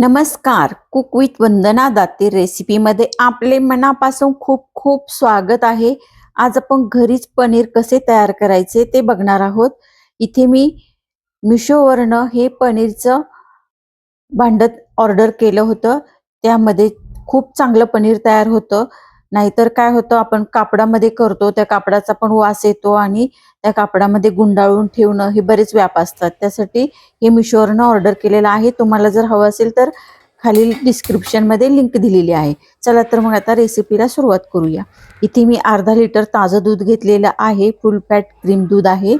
नमस्कार. Cook with Vandana Date रेसिपीमध्ये आपले मनापासून खूप खूप स्वागत आहे. आज आपण घरीच पनीर कसे तयार करायचे ते बघणार आहोत. इथे मी मिशोवरनं हे पनीरचं भांडत ऑर्डर केलं होतं. त्यामध्ये खूप चांगलं पनीर तयार होतं. नाहीतर काय होतं आपण कापडामध्ये करतो त्या कापडाचा पण वास येतो आणि त्या कापडामध्ये गुंडाळून ठेवणं हे बरेच व्याप असतात. त्यासाठी हे मिशोवरनं ऑर्डर केलेलं आहे. तुम्हाला जर हवं असेल तर खालील डिस्क्रिप्शनमध्ये लिंक दिलेली आहे. चला तर मग आता रेसिपीला सुरुवात करूया. इथे मी अर्धा लिटर ताजं दूध घेतलेलं आहे. फुल फॅट क्रीम दूध आहे.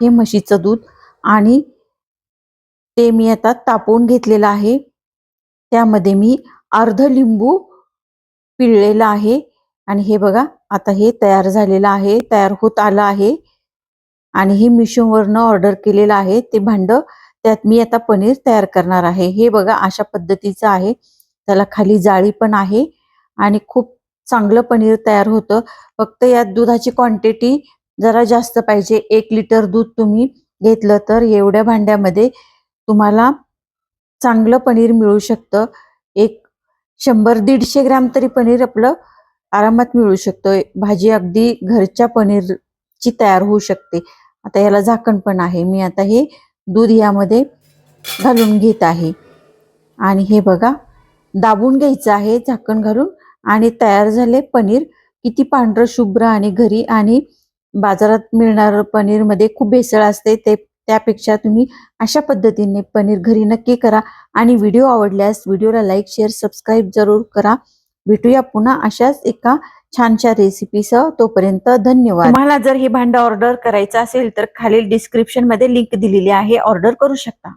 हे म्हशीचं दूध. आणि ते मी आता तापवून घेतलेलं आहे. त्यामध्ये मी अर्ध लिंबू पिळलेलं आहे. आणि हे बघा आता हे तयार झालेलं आहे तयार होत आलं आहे. आणि हे मिशोवरनं ऑर्डर केलेलं आहे. ते भांड त्यात मी आता पनीर तयार करणार आहे. हे बघा अशा पद्धतीचं आहे. त्याला खाली जाळी पण आहे. आणि खूप चांगलं पनीर तयार होतं. फक्त यात दुधाची क्वांटिटी जरा जास्त पाहिजे. एक लिटर दूध तुम्ही घेतलं तर एवढ्या भांड्यामध्ये तुम्हाला चांगलं पनीर मिळू शकतं. एक शंभर दीडशे ग्रॅम तरी पनीर आपलं आरामात मिळू शकतं. भाजी अगदी घरच्या पनीरची तयार होऊ शकते. आता याला झाकण पण आहे. मी आता हे दूध यामध्ये घालून घेत आहे. आणि हे बघा दाबून घ्यायचं आहे झाकण घालून आणि तयार झाले पनीर. किती पांढरं शुभ्र आणि घरी आणि बाजारात मिळणारं पनीरमध्ये खूप भेसळ असते. ते त्यापेक्षा तुम्ही अशा पद्धतीने पनीर घरी नक्की करा. आणि व्हिडिओ आवडल्यास व्हिडिओला लाईक शेअर सबस्क्राईब जरूर करा. भेटूया पुन्हा अशाच एका छानशा रेसिपीसह तोपर्यंत धन्यवाद. तुम्हाला जर हे भांड ऑर्डर करायचं असेल तर खालील डिस्क्रिप्शनमध्ये लिंक दिलेली आहे. ऑर्डर करू शकता.